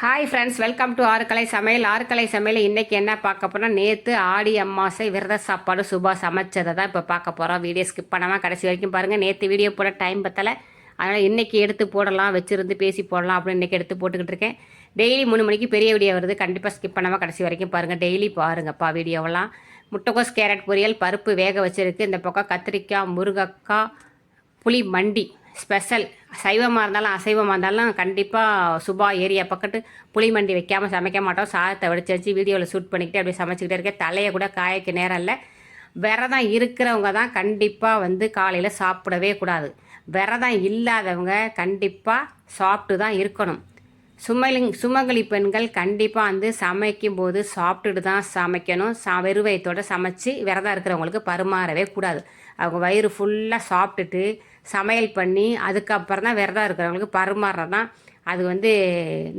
Hi friends welcome to Arukkalai சமையல். ஆறுக்கலை சமையல் இன்றைக்கி என்ன பார்க்க போனால் நேற்று ஆடி அம்மாசை விரத சாப்பாடு சுபா சமைச்சதை தான் இப்போ பார்க்க போகிறோம் வீடியோ ஸ்கிப் பண்ணாமல் கடைசி வரைக்கும் பாருங்கள் நேற்று வீடியோ போட டைம் பத்தலை. அதனால் இன்றைக்கி எடுத்து போடலாம் வச்சுருந்து பேசி போடலாம் அப்படின்னு இன்றைக்கி எடுத்து போட்டுக்கிட்டு இருக்கேன். டெய்லி மூணு மணிக்கு பெரிய வீடியோ வருது. கண்டிப்பாக ஸ்கிப் பண்ணாமல் கடைசி வரைக்கும் பாருங்கள் டெய்லி பாருங்கப்பா வீடியோவெல்லாம். முட்டைக்கோஸ் கேரட் பொரியல் பருப்பு வேக வச்சுருக்கு. இந்த பக்கம் கத்திரிக்காய் முருங்கக்காய் புளி மண்டி. ஸ்பெஷல். சைவமாக இருந்தாலும் அசைவமாக இருந்தாலும் கண்டிப்பாக சுபா ஏரியா பக்கத்து புளி மண்டி வைக்காமல் சமைக்க மாட்டோம். சாதத்தை வடிச்சு வச்சு வீடியோவில் ஷூட் பண்ணிக்கிட்டு அப்படியே சமைச்சிக்கிட்டே இருக்கேன். தலையை கூட காய்க்க நேரம் இல்லை. விரதம் இருக்கிறவங்க தான் கண்டிப்பாக வந்து காலையில் சாப்பிடவே கூடாது. விரதம் இல்லாதவங்க கண்டிப்பாக சாப்பிட்டு தான் இருக்கணும். சுமலிங் சுமங்கலி பெண்கள் கண்டிப்பாக வந்து சமைக்கும் போது சாப்பிட்டுட்டு தான் சமைக்கணும். சா வெறுவயத்தோடு சமைச்சு விரதம் இருக்கிறவங்களுக்கு பரிமாறவே கூடாது. அவங்க வயிறு ஃபுல்லாக சாப்பிட்டுட்டு சமையல் பண்ணி அதுக்கப்புறம் தான் விரதம் இருக்கிறவங்களுக்கு பரிமாறுறது தான் அது வந்து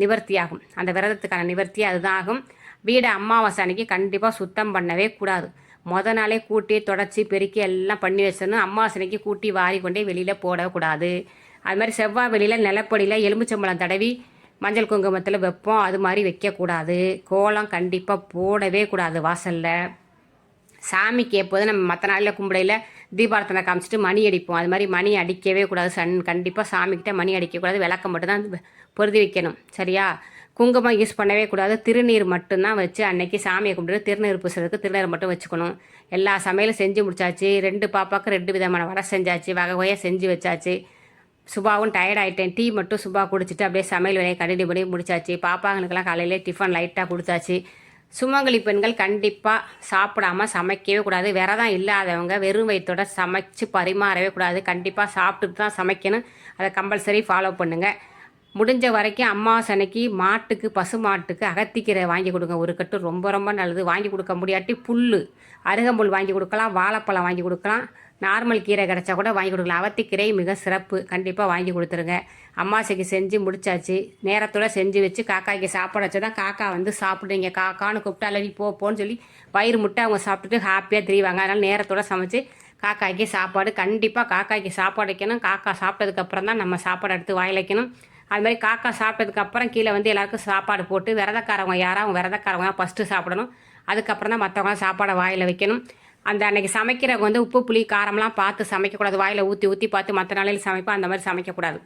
நிவர்த்தி ஆகும் அந்த விரதத்துக்கான நிவர்த்தி அதுதான் ஆகும் வீடை அமாவாசை அன்னைக்கு கண்டிப்பாக சுத்தம் பண்ணவே கூடாது. மொதல் நாளே கூட்டி தொடச்சி பெருக்கி எல்லாம் பண்ணி வச்சிடணும். அன்னைக்கு கூட்டி வாரி கொண்டே வெளியில் போடக்கூடாது அது மாதிரி செவ்வாய் வெளியில் நிலப்படியில் எலும்புச்சம்பளம் தடவி மஞ்சள் குங்குமத்தில் வைப்போம். அது மாதிரி வைக்கக்கூடாது கோலம் கண்டிப்பாக போடவே கூடாது வாசலில். சாமிக்கு எப்போதும் நம்ம மற்ற நாளில் கும்பிடையில் தீபாரத்தனை காமிச்சிட்டு மணி அடிப்போம். அது மாதிரி மணி அடிக்கவே கூடாது சன். கண்டிப்பாக சாமிக்கிட்ட மணி அடிக்கக்கூடாது விளக்கம் மட்டும்தான் பொருதி வைக்கணும். சரியா? குங்குமம் யூஸ் பண்ணவே கூடாது. திருநீர் மட்டும்தான் வச்சு அன்னைக்கு சாமியை கும்பிட்டு திருநீர் பூசுறதுக்கு திருநீர் மட்டும் வச்சுக்கணும். எல்லா சமையலும் செஞ்சு முடிச்சாச்சு. ரெண்டு பாப்பாவுக்கு ரெண்டு விதமான வடை செஞ்சாச்சு. வகை வகையாக செஞ்சு வச்சாச்சு. சுபாவும் டயர்ட் ஆகிட்டேன் டீ மட்டும் சுபா குடிச்சிட்டு அப்படியே சமையல் வேலையை கண்டினியூ பண்ணி முடிச்சாச்சு. பாப்பாங்களுக்கெல்லாம் காலையிலே டிஃபன் லைட்டாக கொடுத்தாச்சு. சுமங்கலி பெண்கள் கண்டிப்பாக சாப்பிடாம சமைக்கவே கூடாது. விரதம் இல்லாதவங்க வெறும் வயிற்றோட சமைச்சு பரிமாறவே கூடாது. கண்டிப்பாக சாப்பிட்டுட்டு தான் சமைக்கணும். அதை கம்பல்சரி ஃபாலோ பண்ணுங்கள் முடிஞ்ச வரைக்கும் அம்மாசனைக்கு மாட்டுக்கு பசு மாட்டுக்கு அகத்திக்கீரை வாங்கி கொடுங்க. ஒரு கட்டு ரொம்ப ரொம்ப நல்லது. வாங்கி கொடுக்க முடியாட்டி புல் அருகம்புல் வாங்கி கொடுக்கலாம். வாழைப்பழம் வாங்கி கொடுக்கலாம். நார்மல் கீரை கிடச்சா கூட வாங்கி கொடுக்கலாம். அவத்திக்கீரை மிக சிறப்பு. கண்டிப்பாக வாங்கி கொடுத்துருங்க. அம்மாசைக்கு செஞ்சு முடிச்சாச்சு. நேரத்தோட செஞ்சு வச்சு காக்காய்க்கு சாப்பாடு வச்சு தான் காக்கா வந்து சாப்பிடுங்க காக்கான்னு கூப்பிட்டு நீ போ போன்னு சொல்லி வயிறு முட்டை அவங்க சாப்பிட்டுட்டு ஹாப்பியாக திரிவாங்க. அதனால் நேரத்தோட சமைச்சு காக்காய்க்கு சாப்பாடு கண்டிப்பாக காக்காய்க்கு சாப்பாடு வைக்கணும். காக்கா சாப்பிட்டதுக்கப்புறம் தான் நம்ம சாப்பாடு எடுத்து வாயில் வைக்கணும். அது மாதிரி காக்கா சாப்பிட்டதுக்கப்புறம் கீழே வந்து எல்லாருக்கும் சாப்பாடு போட்டு விரதக்காரவங்க யாராவது விரதக்காரவங்க ஃபஸ்ட்டு சாப்பிடணும். அதுக்கப்புறம் தான் மற்றவங்க சாப்பாடை வாயில் வைக்கணும். அந்த அன்றைக்கி சமைக்கிறவங்க வந்து உப்பு புளி காரம்லாம் பார்த்து சமைக்கக்கூடாது. வாயில் ஊற்றி ஊற்றி பார்த்து மற்ற நாளையில் சமைப்போம் அந்த மாதிரி சமைக்கக்கூடாது.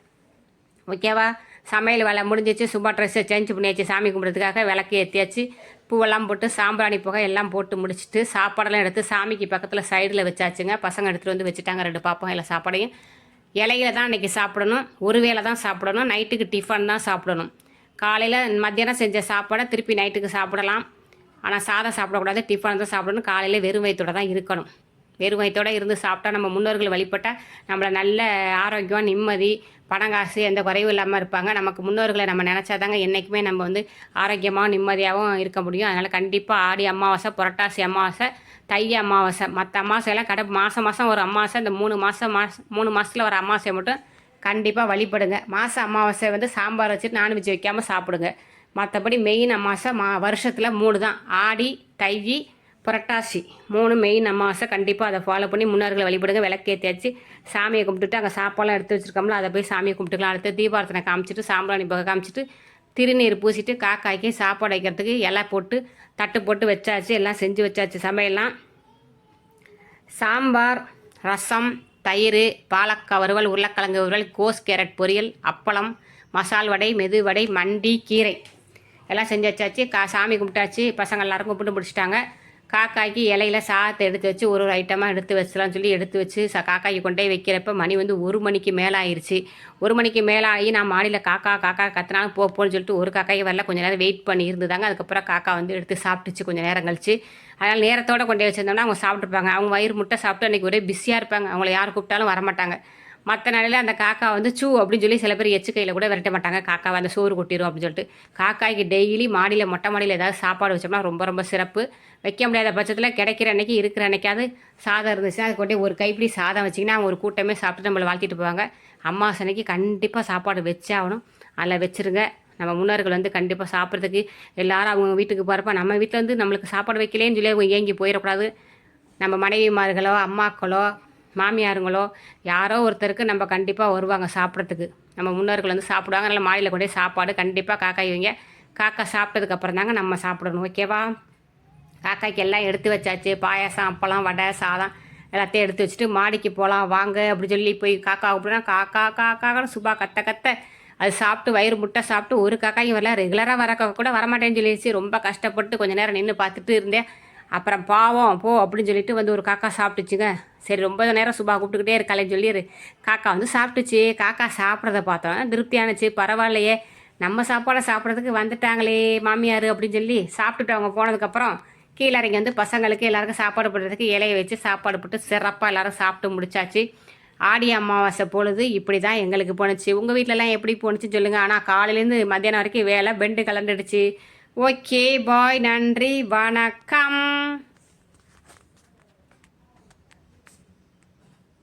ஓகேவா? சமையல் வேலை முடிஞ்சிச்சு சும்மா ட்ரெஸ்ஸை சேஞ்ச் பண்ணியாச்சு சாமி கும்பிட்றதுக்காக விளக்கு ஏற்றியாச்சு பூவெல்லாம் போட்டு சாம்பிராணி புகை எல்லாம் போட்டு முடிச்சுட்டு சாப்பாடெல்லாம் எடுத்து சாமிக்கு பக்கத்தில் சைடில் வச்சாச்சுங்க. பசங்க எடுத்துகிட்டு வந்து வச்சுட்டாங்க ரெண்டு பாப்பம் இல்லை சாப்பாடையும். இலையில தான் அன்றைக்கி சாப்பிடணும் ஒரு வேளை தான் சாப்பிடணும் நைட்டுக்கு டிஃபன் தான் சாப்பிடணும். காலையில் மத்தியானம் செஞ்ச சாப்பாடை திருப்பி நைட்டுக்கு சாப்பிடலாம். ஆனால் சாதம் சாப்பிடக்கூடாது டிஃபன் தான் சாப்பிடணும். காலையில் வெறும் வயிற்றோட தான் இருக்கணும். வெறும் வயிற்றோடு இருந்து சாப்பிட்டா நம்ம முன்னோர்கள் வழிபட்டால் நம்மளை நல்ல ஆரோக்கியம் நிம்மதி பணங்காசு எந்த குறைவும் இல்லாமல் இருப்பாங்க. நமக்கு முன்னோர்களை நம்ம நினச்சாதாங்க என்றைக்குமே நம்ம வந்து ஆரோக்கியமாகவும் நிம்மதியாகவும் இருக்க முடியும். அதனால் கண்டிப்பாக ஆடி அமாவாசை புரட்டாசி அமாவாசை தை அமாவாசை மற்ற அமாவாசையெல்லாம் கடை மாதம் மாதம் ஒரு அமாவாசை இந்த மூணு மாதம் மாதம் மூணு மாதத்தில் ஒரு அமாவாசை மட்டும் கண்டிப்பாக வழிபடுங்க. மாதம் அமாவாசை வந்து சாம்பார் வச்சுட்டு நான்வெஜ் வைக்காமல் சாப்பிடுங்க. மற்றபடி மெயின் அமாவாசை மா வருஷத்தில் மூணு தான். ஆடி தை புரட்டாசி. மூணு மெயின் அமாவாசை கண்டிப்பாக அதை ஃபாலோ பண்ணி முன்னோர்களை வழிபடுங்க. விளக்கேற்றியாச்சு சாமியை கும்பிட்டுட்டு அங்கே சாப்பாடுலாம் எடுத்து வச்சுருக்கோம்ல அதை போய் சாமியை கும்பிட்டுக்கலாம். அடுத்து தீபாரத்தனை காமிச்சிட்டு சாம்பிராணி பக்கம் காமிச்சிட்டு திருநீர் பூசிட்டு காக்காய்க்கு சாப்பாடு வைக்கிறதுக்கு இலை போட்டு தட்டு போட்டு வச்சாச்சு. எல்லாம் செஞ்சு வச்சாச்சு. சமையல்லாம். சாம்பார் ரசம் தயிர் பாலக்காய் வறுவல் உருளைக்கிழங்கு வறுவல் கோஸ் கேரட் பொரியல் அப்பளம் மசால் வடை மெது வடை மண்டி கீரை. எல்லாம் செஞ்சு வச்சாச்சு. கா சாமி கும்பிட்டாச்சு. பசங்க எல்லாரும் கும்பிட்டு முடிச்சிட்டாங்க. காக்காய்க்கு இலையில சாதத்தை எடுத்து வச்சு ஒரு ஒரு ஐட்டமாக எடுத்து வச்சலாம்னு சொல்லி எடுத்து வச்சு ச காக்காய்க்கு கொண்டே வைக்கிறப்ப மணி வந்து ஒரு மணிக்கு மேலே ஆயிடுச்சு ஒரு மணிக்கு மேலே ஆகி நான் மாடியில் காக்கா காக்கா கத்தினாலும் போ போன்னு சொல்லிட்டு ஒரு காக்காய் வரல. கொஞ்சம் நேரம் வெயிட் பண்ணி இருந்துதாங்க. அதுக்கப்புறம் காக்கா வந்து எடுத்து சாப்பிட்டுச்சு. கொஞ்சம் நேரம் கழிச்சு. அதனால் நேரத்தோடு கொண்டே வச்சிருந்தோம்னா அவங்க சாப்பிட்ருப்பாங்க அவங்க வயிறு முட்டை சாப்பிட்டு அன்றைக்கி ஒரே பிஸியாக இருப்பாங்க. அவங்கள யார் கூப்பிட்டாலும் வரமாட்டாங்க. மற்ற நாளில் அந்த காக்கா வந்து சூ அப்படின்னு சொல்லி சில பேர் எச்சு கையில் கூட விரட்ட மாட்டாங்க. காக்கா அந்த சோறு கொட்டிடும் அப்படின்னு சொல்லிட்டு. காக்காய்க்கு டெய்லி மாடியில் மொட்டை மாடியில் ஏதாவது சாப்பாடு வச்சோம்னா ரொம்ப ரொம்ப சிறப்பு. வைக்க முடியாத பட்சத்தில் கிடைக்கிற அன்னைக்கு இருக்கிற அன்னைக்காவது சாதம் இருந்துச்சுன்னா அது கொண்டே ஒரு கைப்பிடி சாதம் வச்சிங்கன்னா அவங்க ஒரு கூட்டமே சாப்பிட்டு நம்மளை வாழ்த்திட்டு போவாங்க. அம்மா அன்னைக்கு கண்டிப்பாக சாப்பாடு வச்சே ஆகணும் அதில் வச்சுருங்க. நம்ம முன்னோர்கள் வந்து கண்டிப்பாக சாப்பிட்றதுக்கு எல்லாரும் அவங்க வீட்டுக்கு போகிறப்ப நம்ம வீட்டில் வந்து நம்மளுக்கு சாப்பாடு வைக்கலேன்னு சொல்லி அவங்க ஏங்கி போயிடக்கூடாது. நம்ம மனைவிமார்களோ அம்மாக்களோ மாமியாருங்களோ யாரோ ஒருத்தருக்கு நம்ம கண்டிப்பாக வருவாங்க சாப்பிட்றதுக்கு. நம்ம முன்னோர்கள் வந்து சாப்பிடுவாங்க. நல்லா மாடியில் கொண்டே சாப்பாடு கண்டிப்பாக காக்காய் வைங்க. காக்கா சாப்பிட்டதுக்கப்புறம் தாங்க நம்ம சாப்பிடணும். ஓகேவா காக்காய்க்கு எல்லாம் எடுத்து வச்சாச்சு. பாயாசம் அப்பளம் வடை சாதம் எல்லாத்தையும் எடுத்து வச்சுட்டு மாடிக்கு போகலாம் வாங்க அப்படி சொல்லி போய் காக்கா அப்படின்னா காக்கா காக்கான்னு சுபா கத்த கத்த அது சாப்பிட்டு வயிறு முட்டை சாப்பிட்டு ஒரு காக்காயும் வரல. ரெகுலராக வர கூட வரமாட்டேன்னு சொல்லிடுச்சு. ரொம்ப கஷ்டப்பட்டு கொஞ்சம் நேரம் நின்று பார்த்துட்டு இருந்தேன். அப்புறம் பாவம் போ அப்படின்னு சொல்லிட்டு வந்து ஒரு காக்கா சாப்பிட்டுச்சுங்க. சரி ரொம்ப நேரம் சுபா கூப்பிட்டுக்கிட்டே இருக்காளேன்னு சொல்லிடு காக்கா வந்து சாப்பிட்டுச்சு. காக்கா சாப்பிட்றத பார்த்தோம். திருப்தியானுச்சு பரவாயில்லையே. நம்ம சாப்பாடை சாப்பிட்றதுக்கு வந்துட்டாங்களே மாமியார் அப்படின்னு சொல்லி சாப்பிட்டுட்டு அவங்க போனதுக்கப்புறம் கீழே இறங்கி வந்து பசங்களுக்கு எல்லாருக்கும் சாப்பாடு போடுறதுக்கு இலையை வச்சு சாப்பாடு போட்டு சிறப்பாக எல்லாரும் சாப்பிட்டு முடிச்சாச்சு. ஆடி அமாவாசை பொழுது இப்படி தான் எங்களுக்கு போணுச்சு உங்கள் வீட்டிலலாம் எப்படி போணுச்சு சொல்லுங்கள் ஆனால் காலையிலேருந்து மத்தியானம் வரைக்கும் வேலை பெண்டு கலந்துடுச்சு. ஓகே பாய் நன்றி வணக்கம்.